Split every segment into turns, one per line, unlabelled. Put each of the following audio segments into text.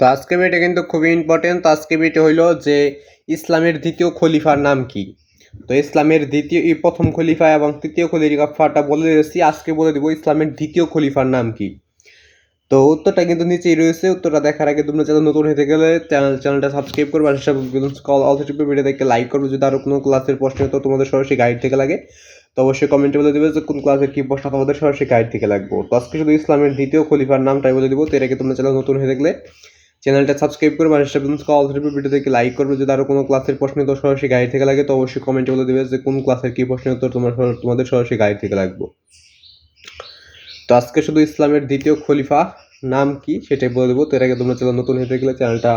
তো আজকে এটা কিন্তু খুবই ইম্পর্টেন্ট তো আজকে এটা হইল যে ইসলামের দ্বিতীয় খলিফার নাম কি? তো ইসলামের দ্বিতীয়, এই প্রথম খলিফা এবং তৃতীয় খলিফাটা বলে দিয়েছি। আজকে বলে দিব ইসলামের দ্বিতীয় খলিফার নাম কি? তো উত্তরটা কিন্তু নিচেই রয়েছে। উত্তরটা দেখার আগে তোমরা চ্যানেল নতুন হতে গেলে চ্যানেল, চ্যানেলটা সাবস্ক্রাইব করবে। আর সব কল অল টিপে ভিডিও দেখে লাইক করবে। যদি আরও কোনো ক্লাসের প্রশ্ন তো তোমাদের সরাসরি গাইড থেকে লাগে। তো অবশ্যই কমেন্টে বলে দেবে যে কোন ক্লাসের কী প্রশ্ন তোমাদের সরাসরি গাইড থেকে লাগবো। তো আজকে শুধু ইসলামের দ্বিতীয় খলিফার নামটাই বলে দিব। তো আগে তোমরা চ্যানেল নতুন হয়ে থাকলে চ্যানেলটা সাবস্ক্রাইব করবে আর সব কল টিপে ভিডিও দেখে লাইক করবে। যদি আরও কোনো ক্লাসের প্রশ্ন তো সরাসরি গাইড থেকে লাগে, তো অবশ্যই কমেন্টে বলে দেবে যে কোন ক্লাসের কী প্রশ্ন উত্তর তোমার তোমাদের সরাসরি গাইড থেকে লাগবো। তো আজকে শুধু ইসলামের দ্বিতীয় খলিফা। নাম কি? সেটাই বলে দেবো। তো এর আগে তোমরা চ্যানেল নতুন হয়ে গেলে চ্যানেলটা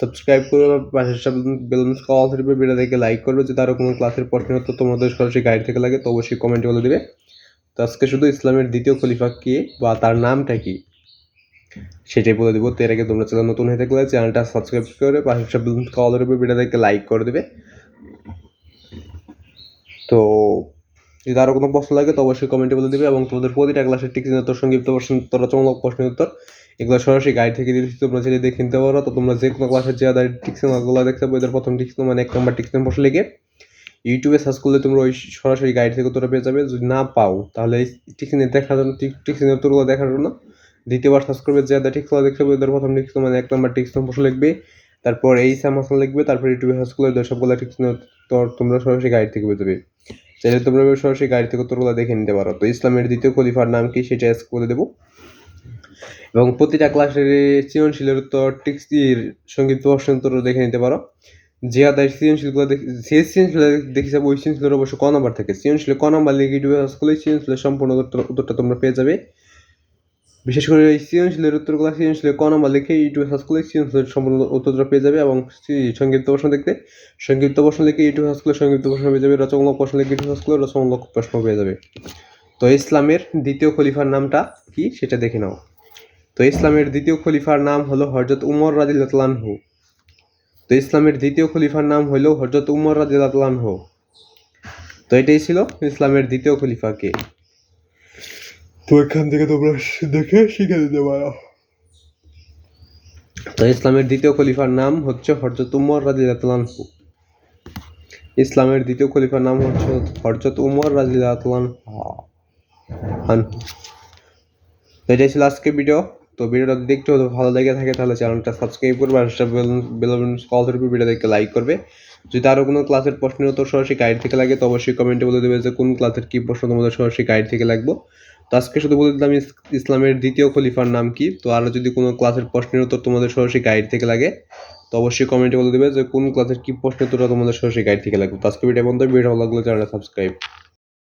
সাবস্ক্রাইব করবে বা পাশের সব বেলুন কল থাকবে ভিডিও দেখে লাইক করবে। যদি আরও কোনো ক্লাসের প্রশ্ন উত্তর তোমাদের সরাসরি গাইড থেকে লাগে, তো অবশ্যই কমেন্টে বলে দেবে। তো আজকে শুধু ইসলামের দ্বিতীয় খলিফা কে বা তার নামটা কি? সেটাই বলে দেবো। তো এর আগে তোমরা চ্যানেল নতুন হয়ে থাকলে চ্যানেলটা সাবস্ক্রাইব করে পাশের সব কল থাকবে ভিডিও দেখে লাইক করে দেবে। তো যদি আরও কোনো প্রশ্ন লাগে তো অবশ্যই কমেন্টে বলে দেবে এবং তোমাদের প্রতিটা ক্লাসের টিক্স উত্তর সংক্ষিপ্ত প্রশ্ন রচনামূলক প্রশ্নের উত্তর, এগুলো সরাসরি গাইড থেকে দিয়েছি তোমরা চাইলে দেখে নিতে পারো। তো তোমরা যে কোনো ক্লাসের যে আদার টিক্স নাম্বারগুলো দেখতে পাবো এদের প্রথম টিক্স মানে এক নম্বর টিক্স নাম্বার লিখে ইউটিউবে সার্চ করলে তোমরা ওই সরাসরি গাইড থেকে উত্তরটা পেয়ে যাবে। যদি না পাও, তাহলে এই টিক্স দেখার জন্য টিক্স উত্তরগুলো দেখার জন্য দ্বিতীয়বার সার্চ করবে যে আদার টিক্সগুলো দেখতে পাবো এদের প্রথম টিক্স মানে এক নাম্বার টিক্স নম্বর লিখবে। তারপর এই সামাসন লিখবে, তারপর ইউটিউবে সার্চ করলে সবগুলো টিক্স তোমরা সরাসরি গাইড থেকে পেয়ে চাইলে তোমরা সরাসরি গাড়ি থেকে উত্তরগুলো দেখে নিতে পারো। তো ইসলামের দ্বিতীয় খলিফার নাম কি সেটা আজকে বলে দেবো। এবং প্রতিটা ক্লাসের সৃজনশীলের উত্তর টিক্সির সংক্ষিপ্ত প্রশ্ন উত্তর দেখে নিতে পারো। যে আদায় সৃজনশীলগুলো যে সৃজনশীল দেখে যাব ওই সৃজনশীলের অবশ্য ক নাম্বার থাকে। সৃজনশীলে ক নাম্বার লিখে ইউটিউবে সার্চ করলে সৃজনশীলের সম্পূর্ণ উত্তরটা তোমরা পেয়ে যাবে। বিশেষ করে এই সৃজনশীলের উত্তরগুলো, সৃজনশীলের ক নাম্বার লিখে ইউটিউবে সার্চ করলে সৃজনশীলের সম্পূর্ণ উত্তরটা পেয়ে যাবে এবং সংক্ষিপ্ত প্রশ্ন দেখতে, সংক্ষিপ্ত প্রশ্ন লিখে ইউটিউব সার্চ করলে সংক্ষিপ্ত প্রশ্ন পেয়ে যাবে, রচনামূলক প্রশ্ন লিখে ইউটিউব সার্চ করলে রচনামূলক প্রশ্ন পেয়ে যাবে। তো ইসলামের দ্বিতীয় খলিফার নামটা কি সেটা দেখে নাও। তো ইসলামের দ্বিতীয় খলিফার নাম হলো হরজত উমর রাজিলাতলানহু তো ইসলামের দ্বিতীয় খলিফার নাম হলো হরজত উমর রাজিলাতলানহু তো এটাই ছিল ইসলামের দ্বিতীয় খলিফা কে? তো এখান থেকে তোমরা দেখে শিখে দিতে পারো। তো ইসলামের দ্বিতীয় খলিফার নাম হচ্ছে হরজত উমর রাজিলাতলানহু ইসলামের দ্বিতীয় খলিফার নাম হচ্ছে হরজত উমর রাজিলাতলানহু তো এটাই ছিল আজকে ভিডিও তো ভিডিওটা দেখতে হতো, ভালো লেগে থাকে, তাহলে চ্যানেলটা সাবস্ক্রাইব করবে আর বেলুন কল ভিডিও দেখতে লাইক করবে। যদি আরও কোনো ক্লাসের প্রশ্নের উত্তর সরাসরি গাইড থেকে লাগে, তো অবশ্যই কমেন্টে বলে দেবে যে কোন ক্লাসের কী প্রশ্ন তোমাদের সরাসরি গাইড থেকে লাগবো। তো আজকে শুধু বলে দিলাম ইসলামের দ্বিতীয় খলিফার নাম কি? তো আরও যদি কোনো ক্লাসের প্রশ্নের উত্তর তোমাদের সরাসরি গাইড থেকে লাগে, তো অবশ্যই কমেন্টে বলে দেবে যে কোন ক্লাসের কি প্রশ্নের উত্তরটা তোমাদের সরাসরি গাইড থেকে লাগবে তো আজকে ভিডিও বন্ধ ভিডিও ভালো লাগলে চ্যানেলটা সাবস্ক্রাইব